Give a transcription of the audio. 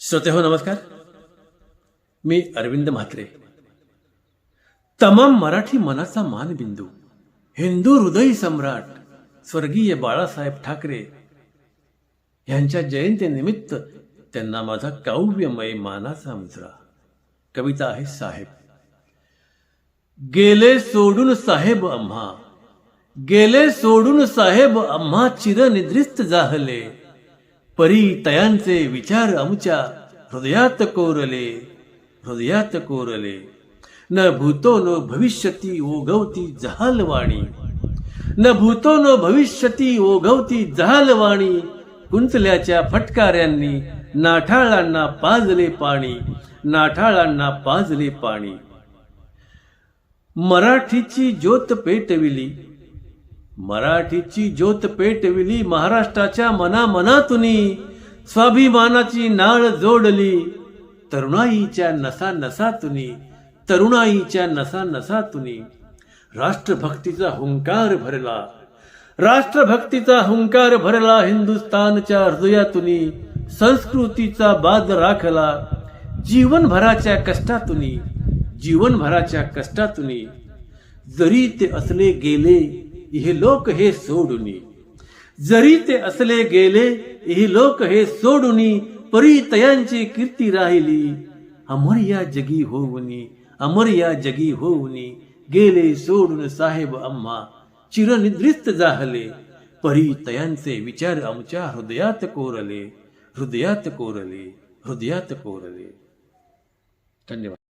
श्रोते हो नमस्कार. मी अरविंद म्हात्रे. तमाम मराठी मनाचा मानबिंदू हिंदू हृदय सम्राट स्वर्गीय बाळासाहेब ठाकरे यांच्या जयंतीनिमित्त त्यांना माझा काव्यमय मानाचा मुजरा. कविता आहे साहेब. गेले सोडून साहेब आम्हा गेले सोडून साहेब आम्हा चिरनिद्रिस्त जाहले. परी तयांचे विचार आमच्या हृदयात कोरले हृदयात कोरले. न भूतो न भविष्यती ओगवती जहालवाणी. न भूतो न भविष्यती ओगवती जहालवाणी. कुंचल्याच्या फटकाऱ्यांनी नाठाळांना पाजले पाणी नाठाळांना पाजले पाणी. मराठीची ज्योत पेटविली मराठीची ज्योत पेटविली महाराष्ट्राच्या मनामनातुनी. स्वाभिमानाची नाळ जोडली तरुणाईच्या नसा नसातुनी तरुणाईच्या नसा नसातुनी राष्ट्रभक्तीचा हुंकार भरला. राष्ट्रभक्तीचा हुंकार भरला हिंदुस्थानच्या हृदयातुनी संस्कृतीचा बाद राखला जीवनभराच्या कष्टातुनी जीवनभराच्या कष्टातुनी. जरी ते असले गेले हे लोक हे सोडुनी। जरी ते असले गेले हे लोक हे सोडुनी। परी तयांची कीर्ती राहिली। अमर या जगी होऊनी अमर या जगी होऊनी। गेले सोडून साहेब अम्मा चिरनिद्रिस्त जाहले। परी तयांचे विचार आमच्या हृदयात कोरले हृदयात कोरले हृदयात कोरले। धन्यवाद।